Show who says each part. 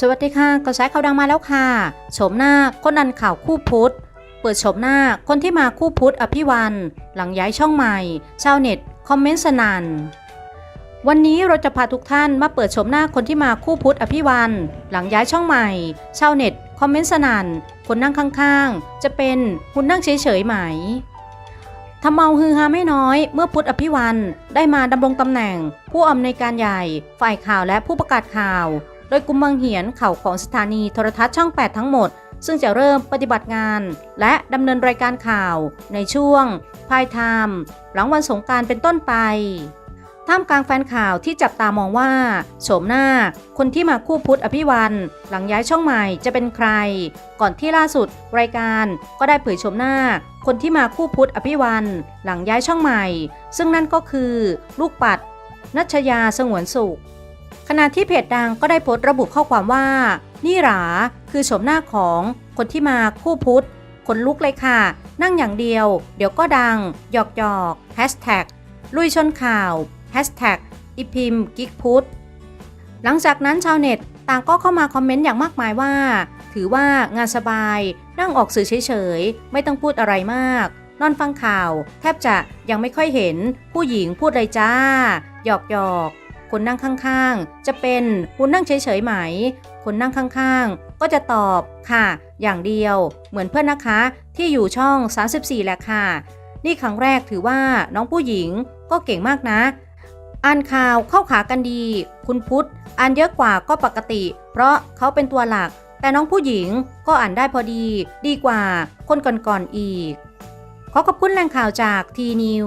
Speaker 1: สวัสดีค่ะกระแสข่าวดังมาแล้วค่ะโฉมหน้าคนดันข่าวคู่พุทธ เปิดโฉมหน้าคนที่มาคู่พุทธอภิวัน หลังย้ายช่องใหม่ ชาวเน็ต คอมเมนต์สนัน่นวันนี้เราจะพาทุกท่านมาเปิดโฉมหน้าคนที่มาคู่พุทธอภิวัน หลังย้ายช่องใหม่ ชาวเน็ต คอมเมนต์สนัน่นคนนั่งข้างๆ จะเป็นหุ่นนั่งเฉยๆไหมทำเอาฮือฮาไม่น้อยเมื่อพุทธอภิวันได้มาดำรงตำแหน่ง ผู้อำนวยการใหญ่ ฝ่ายข่าวและผู้ประกาศข่าว ดยกลุ่มบางเหียนข่าวของสถานีโทรทัศน์ช่อง 8 ทั้งหมด ซึ่งจะเริ่มปฏิบัติงาน และดำเนินรายการข่าวในช่วงพายไทม์หลังวันสงการเป็นต้นไปท่ามกลางแฟนข่าวที่จับตามองว่าโฉมหน้า คนที่มาคู่พุทธอภิวันหลังย้ายช่องใหม่จะเป็นใคร ก่อนที่ล่าสุด รายการก็ได้เผยโฉมหน้า คนที่มาคู่พุทธอภิวันหลังย้ายช่องใหม่ ซึ่งนั่นก็คือ ลูกปัด นัชยาสงวนสุข ขณะที่เพจดังก็ได้โพสต์ระบุข้อความว่า นี่หราคือโฉมหน้าของคนที่มาคู่พุทธคนลุกเลยค่ะ นั่งอย่างเดียว เดี๋ยวก็ดัง หยอกหยอกแฮชแท็กลุยชนข่าวแฮชแท็กอีพิมกิกพุทธหลังจากนั้นชาวเน็ตต่างก็เข้ามาคอมเมนต์อย่างมากมายว่า ถือว่างานสบาย นั่งออกสื่อเฉยๆ ไม่ต้องพูดอะไรมาก นอนฟังข่าว แทบจะยังไม่ค่อยเห็นผู้หญิงพูดเลยจ้า หยอกหยอก คนนั่งข้างๆ จะเป็นคุณนั่งเฉยๆไหม คนนั่งข้างๆ ก็จะตอบค่ะ อย่างเดียว เหมือนเพื่อนนะคะ ที่อยู่ช่อง 34แหละค่ะ นี่ครั้งแรกถือว่าน้องผู้หญิงก็เก่งมากนะ อ่านข่าวเข้าขากันดี คุณพุทธอ่านเยอะกว่าก็ปกติ เพราะเขาเป็นตัวหลัก แต่น้องผู้หญิงก็อ่านได้พอดี ดีกว่าคนก่อนๆอีก ขอขอบคุณแหล่งข่าวจากทีนิว